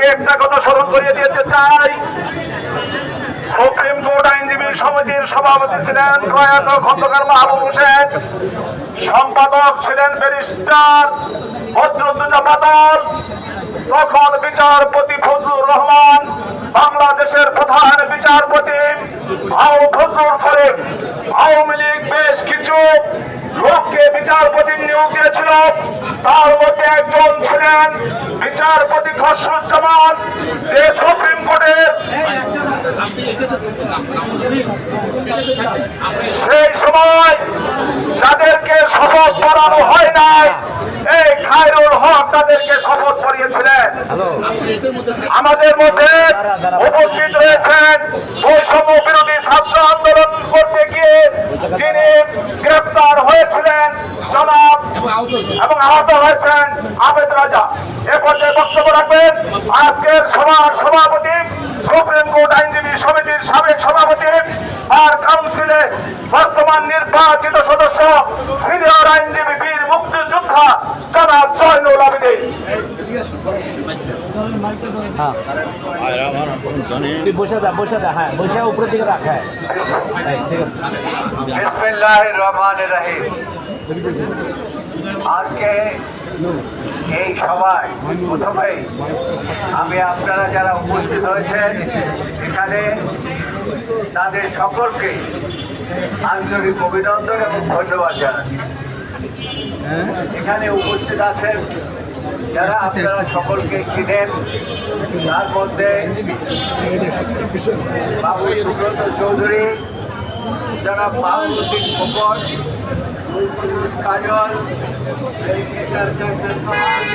আগে একটা কথা স্মরণ করিয়ে দিতে চাই। সুপ্রিম কোর্ট আইনজীবী সমিতির সভাপতি ছিলেন প্রয়াত খন্দকার মাহবুব হোসেন। সম্পাদক ছিলেন ব্যারিস্টার বদরুদ্দোজা বাদল তখন বিচারপতি ফজলুর রহমান, বাংলাদেশের প্রধান বিচারপতি আও ফজলুল করিম। আওয়ামী লীগ বেশ কিছু লোককে বিচারপতি নিয়োগ দিয়েছিল, তার মধ্যে একজন ছিলেন বিচারপতি খসরুজ্জামান, যে সুপ্রিম কোর্টের সেই সময় যাদেরকে শপথ পড়ানো হয় নাই, এই খায়রুল হক তাদেরকে শপথ পড়িয়েছিলেন। আমাদের মধ্যে উপস্থিত রয়েছেন বৈষম্য বিরোধী ছাত্র আন্দোলন করতে গিয়ে এবং আহত হয়েছেন আবেদ রাজা। এ পর্যায়ে বক্তব্য রাখবেন আজকের সভার সভাপতি সুপ্রিম কোর্ট আইনজীবী সমিতির সাবেক সভাপতি আর কাউন্সিলে বর্তমান নির্বাচিত সদস্য সিনিয়র আইনজীবী বীর মুক্তিযোদ্ধা জনাব জয়নুল আবেদিন। হ্যাঁ। বসে যা বসে যা হ্যাঁ বসে উপরের দিকে রাখ হ্যাঁ ঠিক আছে। বিসমিল্লাহির রহমানির রহিম। আজকে এই সভায় প্রথমেই আমি আপনারা যারা উপস্থিত হয়েছেন, এখানে তাদের সকলকে আন্তরিক অভিনন্দন এবং ধন্যবাদ জানাচ্ছি। এখানে উপস্থিত আছেন যারা আপনারা সকলকে চিনেন, তার মধ্যে বাবু সুব্রত চৌধুরী যারা বাবুদ্দিন ফোকট কাজল